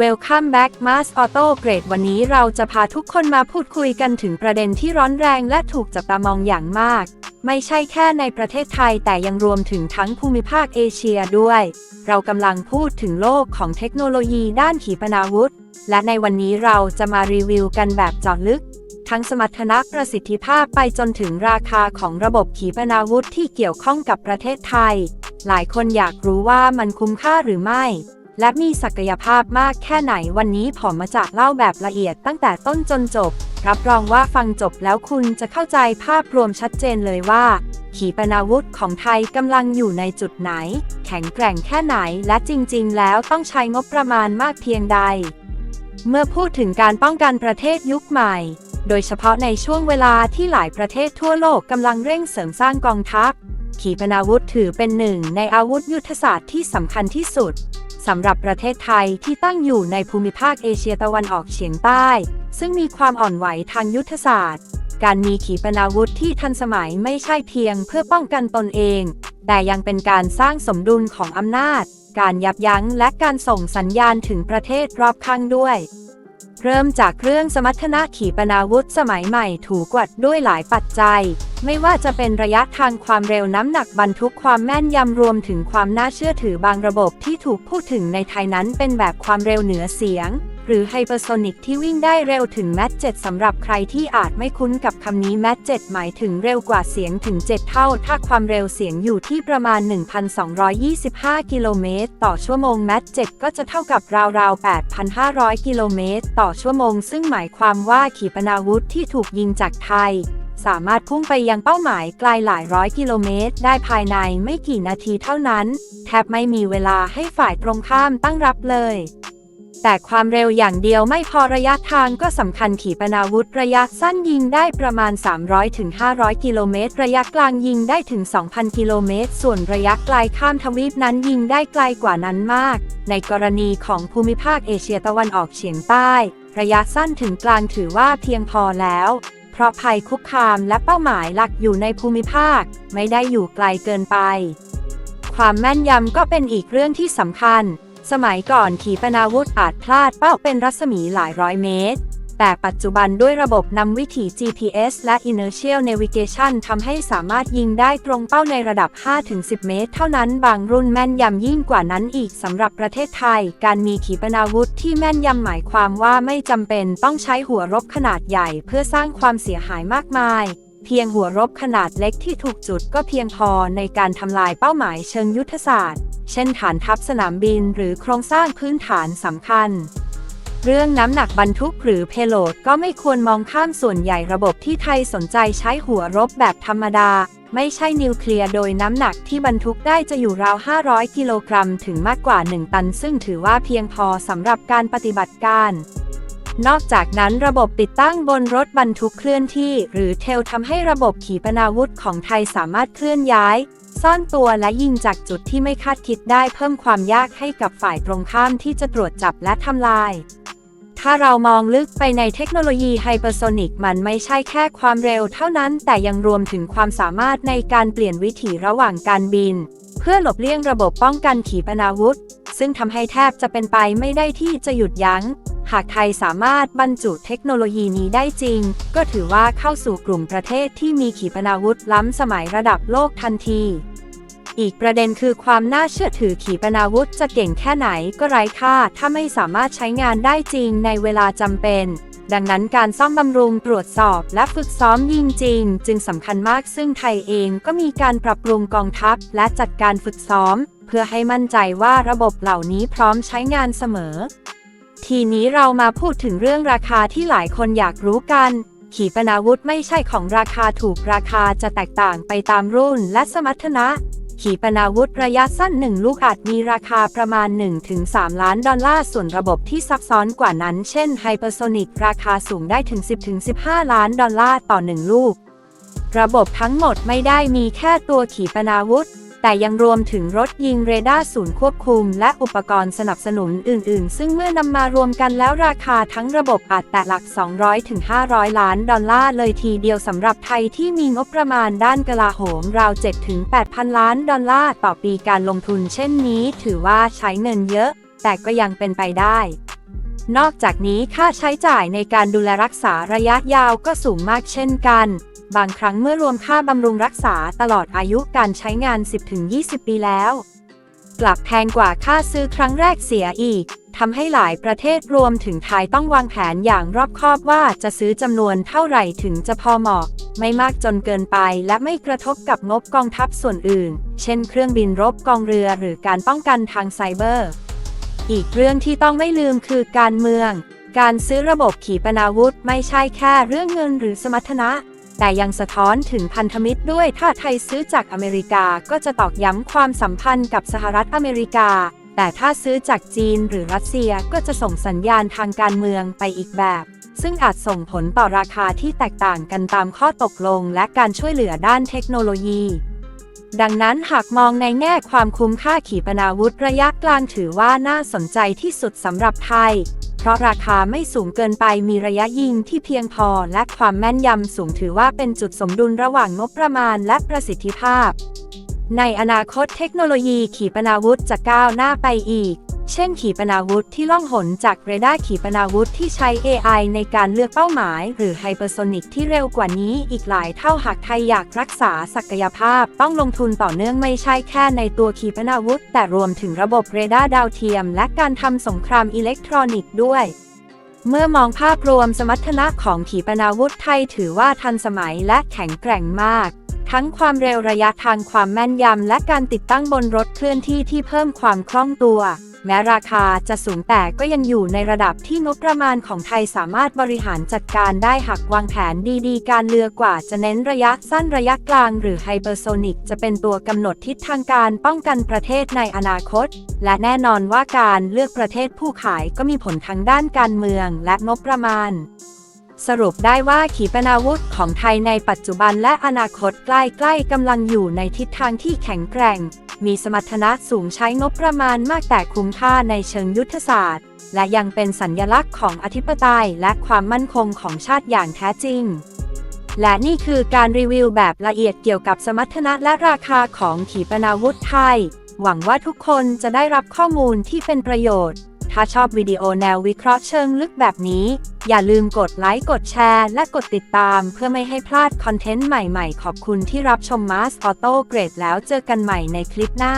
Welcome back Mars Auto Grade วันนี้เราจะพาทุกคนมาพูดคุยกันถึงประเด็นที่ร้อนแรงและถูกจับตามองอย่างมาก ไม่ใช่แค่ในประเทศไทยแต่ยังรวมถึงทั้งภูมิภาคเอเชียด้วย เรากำลังพูดถึงโลกของเทคโนโลยีด้านขีปนาวุธ และในวันนี้เราจะมารีวิวกันแบบเจาะลึก ทั้งสมรรถนะประสิทธิภาพไปจนถึงราคาของระบบขีปนาวุธที่เกี่ยวข้องกับประเทศไทย หลายคนอยากรู้ว่ามันคุ้มค่าหรือไม่ และมีศักยภาพมากแค่ไหนวันนี้ผมมาจากเล่าแบบละเอียดตั้งแต่ต้นจนจบ รับรองว่าฟังจบแล้วคุณจะเข้าใจภาพรวมชัดเจนเลยว่า ขีปนาวุธของไทยกำลังอยู่ในจุดไหน แข็งแกร่งแค่ไหนและจริง ๆ แล้วต้องใช้งบประมาณมากเพียงใด เมื่อพูดถึงการป้องกันประเทศยุคใหม่ โดยเฉพาะในช่วงเวลาที่หลายประเทศทั่วโลกกำลังเร่งเสริมสร้างกองทัพ ขีปนาวุธถือเป็นหนึ่งในอาวุธยุทธศาสตร์ที่สำคัญที่สุดสำหรับประเทศไทยที่ตั้งอยู่ในภูมิภาคเอเชียตะวันออกเฉียงใต้ ซึ่งมีความอ่อนไหวทางยุทธศาสตร์ การมีขีปนาวุธที่ทันสมัยไม่ใช่เพียงเพื่อป้องกันตนเอง แต่ยังเป็นการสร้างสมดุลของอำนาจ การยับยั้งและการส่งสัญญาณถึงประเทศรอบข้างด้วยเริ่มจากเรื่องสมรรถนะขีปนาวุธสมัยใหม่ถูกกวัดด้วยหลายปัจจัย ไม่ว่าจะเป็นระยะทางความเร็วน้ำหนักบรรทุกความแม่นยำรวมถึงความน่าเชื่อถือบางระบบที่ถูกพูดถึงในไทยนั้นเป็นแบบความเร็วเหนือเสียง หรือไฮเปอร์โซนิกที่วิ่งได้เร็วถึงแมท7สำหรับใครที่อาจไม่คุ้นกับคำนี้แมท7หมายถึงเร็วกว่าเสียงถึง 7 เท่า ถ้าความเร็วเสียงอยู่ที่ประมาณ 1,225 กิโลเมตรต่อชั่วโมงแมท7ก็จะเท่ากับราวๆ 8,500 กิโลเมตรต่อชั่วโมง ซึ่งหมายความว่าขีปนาวุธที่ถูกยิงจากไทย สามารถพุ่งไปยังเป้าหมายไกลหลายร้อยกิโลเมตร ได้ภายในไม่กี่นาทีเท่านั้น แทบไม่มีเวลาให้ฝ่ายตรงข้ามตั้งรับเลย แต่ความเร็วอย่างเดียวไม่พอระยะทางก็สำคัญขีปนาวุธระยะสั้นยิงได้ประมาณ 300-500 กิโลเมตร ระยะกลางยิงได้ถึง 2,000 กิโลเมตร ส่วนระยะไกลข้ามทวีปนั้นยิงได้ไกลกว่านั้นมาก ในกรณีของภูมิภาคเอเชียตะวันออกเฉียงใต้ ระยะสั้นถึงกลางถือว่าเพียงพอแล้ว เพราะภัยคุกคามและเป้าหมายหลักอยู่ในภูมิภาค ไม่ได้อยู่ไกลเกินไป ความแม่นยำก็เป็นอีกเรื่องที่สำคัญ สมัยก่อนขีปนาวุธอาจพลาดเป้าเป็นรัศมีหลายร้อยเมตร แต่ปัจจุบันด้วยระบบนำวิถี GPS และ Inertial Navigation ทำให้สามารถยิงได้ตรงเป้าในระดับ 5-10 เมตร เท่านั้นบางรุ่นแม่นยำยิ่งกว่านั้นอีกสำหรับประเทศไทย การมีขีปนาวุธที่แม่นยำหมายความว่าไม่จำเป็นต้องใช้หัวรบขนาดใหญ่ เพื่อสร้างความเสียหายมากมาย เพียงหัวรบขนาดเล็กที่ถูกจุดก็เพียงพอในการทำลายเป้าหมายเชิงยุทธศาสตร์ เช่นฐานทัพสนามบิน หรือโครงสร้างพื้นฐานสำคัญ เรื่องน้ำหนักบรรทุกหรือเพโลดก็ไม่ควรมองข้ามส่วนใหญ่ระบบที่ไทยสนใจใช้หัวรบแบบธรรมดา ไม่ใช่นิวเคลียร์โดยน้ำหนักที่บรรทุกได้จะอยู่ราว 500 กิโลกรัมถึงมากกว่า 1 ตัน ซึ่งถือว่าเพียงพอสำหรับการปฏิบัติการนอกจากนั้นระบบติดตั้งบนรถบรรทุกเคลื่อนที่ หรือเทลทำให้ระบบขีปนาวุธของไทยสามารถเคลื่อนย้าย ซ่อนตัวและยิงจากจุดที่ไม่คาดคิดได้เพิ่มความยากให้กับฝ่ายตรงข้ามที่จะตรวจจับและทำลาย ถ้าเรามองลึกไปในเทคโนโลยีไฮเปอร์โซนิกมันไม่ใช่แค่ความเร็วเท่านั้น แต่ยังรวมถึงความสามารถในการเปลี่ยนวิถีระหว่างการบิน เพื่อหลบเลี่ยงระบบป้องกันขีปนาวุธ ซึ่งทำให้แทบจะเป็นไปไม่ได้ที่จะหยุดยัง้ง หากไทยสามารถบรรจุเทคโนโลยีนี้ได้จริง ก็ถือว่าเข้าสู่กลุ่มประเทศที่มีขีปนาวุธล้ำสมัยระดับโลกทันที อีกประเด็นคือความน่าเชื่อถือขีปนาวุธจะเก่งแค่ไหนก็ไร้ค่า ถ้าไม่สามารถใช้งานได้จริงในเวลาจำเป็น ดังนั้นการซ่อมบำรุงตรวจสอบและฝึกซ้อมยิงจริง จึงสำคัญมากซึ่งไทยเองก็มีการปรับปรุงกองทัพ และจัดการฝึกซ้อม เพื่อให้มั่นใจว่าระบบเหล่านี้พร้อมใช้งานเสมอ ทีนี้เรามาพูดถึงเรื่องราคาที่หลายคนอยากรู้กันขีปนาวุธไม่ใช่ของราคาถูกราคาจะแตกต่างไปตามรุ่นและสมรรถนะ ขีปนาวุธระยะสั้นหนึ่งลูกอาจมีราคาประมาณ 1-3 ล้านดอลลาร์ ส่วนระบบที่ซับซ้อนกว่านั้น เช่นไฮเปอร์โซนิกราคาสูงได้ถึง 10-15 ล้านดอลลาร์ต่อหนึ่งลูก ระบบทั้งหมดไม่ได้มีแค่ตัวขีปนาวุธ แต่ยังรวมถึงรถยิงเรดาร์ศูนย์ควบคุม และอุปกรณ์สนับสนุนอื่น ๆ ซึ่งเมื่อนำมารวมกันแล้วราคาทั้งระบบอาจแตะหลัก 200-500ล้านดอลลาร์เลยทีเดียวสำหรับไทยที่มีงบประมาณด้านกลาโหมราว7-8,000ล้านดอลลาร์ต่อปีการลงทุนเช่นนี้ ถือว่าใช้เงินเยอะ แต่ก็ยังเป็นไปได้นอกจากนี้ค่าใช้จ่ายในการดูแลรักษาระยะยาวก็สูงมากเช่นกัน บางครั้งเมื่อรวมค่าบำรุงรักษาตลอดอายุการใช้งาน 10-20 ปีแล้ว กลับแพงกว่าค่าซื้อครั้งแรกเสียอีกทำให้หลายประเทศรวมถึงไทยต้องวางแผนอย่างรอบคอบว่าจะซื้อจำนวนเท่าไหร่ถึงจะพอเหมาะ ไม่มากจนเกินไปและไม่กระทบกับงบกองทัพส่วนอื่น เช่นเครื่องบินรบกองเรือหรือการป้องกันทางไซเบอร์ อีกเรื่องที่ต้องไม่ลืมคือการเมือง การซื้อระบบขีปนาวุธไม่ใช่แค่เรื่องเงินหรือสมรรถนะ แต่ยังสะท้อนถึงพันธมิตรด้วยถ้าไทยซื้อจากอเมริกาก็จะตอกย้ำความสัมพันธ์กับสหรัฐอเมริกา แต่ถ้าซื้อจากจีนหรือรัสเซียก็จะส่งสัญญาณทางการเมืองไปอีกแบบ ซึ่งอาจส่งผลต่อราคาที่แตกต่างกันตามข้อตกลงและการช่วยเหลือด้านเทคโนโลยีดังนั้นหากมองในแง่ความคุ้มค่าขีปนาวุธระยะกลางถือว่าน่าสนใจที่สุดสำหรับไทย เพราะราคาไม่สูงเกินไปมีระยะยิงที่เพียงพอและความแม่นยำสูงถือว่าเป็นจุดสมดุลระหว่างงบประมาณและประสิทธิภาพ ในอนาคตเทคโนโลยีขีปนาวุธจะก้าวหน้าไปอีก เช่นขีปนาวุธที่ล่องหนจากเรดาร์ขีปนาวุธที่ใช้ AI ในการเลือกเป้าหมาย หรือไฮเปอร์โซนิกที่เร็วกว่านี้อีกหลายเท่าหากไทยอยากรักษาศักยภาพ ต้องลงทุนต่อเนื่องไม่ใช่แค่ในตัวขีปนาวุธ แต่รวมถึงระบบเรดาร์ดาวเทียม และการทำสงครามอิเล็กทรอนิกส์ด้วยเมื่อมองภาพรวมสมรรถนะของขีปนาวุธไทยถือว่าทันสมัยและแข็งแกร่งมาก ทั้งความเร็วระยะทางความแม่นยำ และการติดตั้งบนรถเคลื่อนที่ที่เพิ่มความคล่องตัว แม้ราคาจะสูงแต่ก็ยังอยู่ในระดับที่งบประมาณของไทยสามารถบริหารจัดการได้หากวางแผนดีๆ การเรือกว่าจะเน้นระยะสั้นระยะกลางหรือไฮเปอร์โซนิกจะเป็นตัวกำหนดทิศทางการป้องกันประเทศในอนาคต และแน่นอนว่าการเลือกประเทศผู้ขายก็มีผลทางด้านการเมืองและงบประมาณสรุปได้ว่าขีปนาวุธของไทยในปัจจุบันและอนาคตใกล้ๆกำลังอยู่ในทิศทางที่แข็งแกร่ง มีสมรรถนะสูงใช้งบประมาณมากแต่คุ้มค่าในเชิงยุทธศาสตร์ และยังเป็นสัญญลักษณ์ของอธิปไตยและความมั่นคงของชาติอย่างแท้จริง และนี่คือการรีวิวแบบละเอียดเกี่ยวกับสมรรถนะและราคาของขีปนาวุธไทย หวังว่าทุกคนจะได้รับข้อมูลที่เป็นประโยชน์ ถ้าชอบวิดีโอแนววิเคราะห์เชิงลึกแบบนี้ อย่าลืมกดไลค์กดแชร์ และกดติดตามเพื่อไม่ให้พลาดคอนเทนต์ใหม่ๆ ขอบคุณที่รับชมมาสออโต้เกรดแล้วเจอกันใหม่ในคลิปหน้า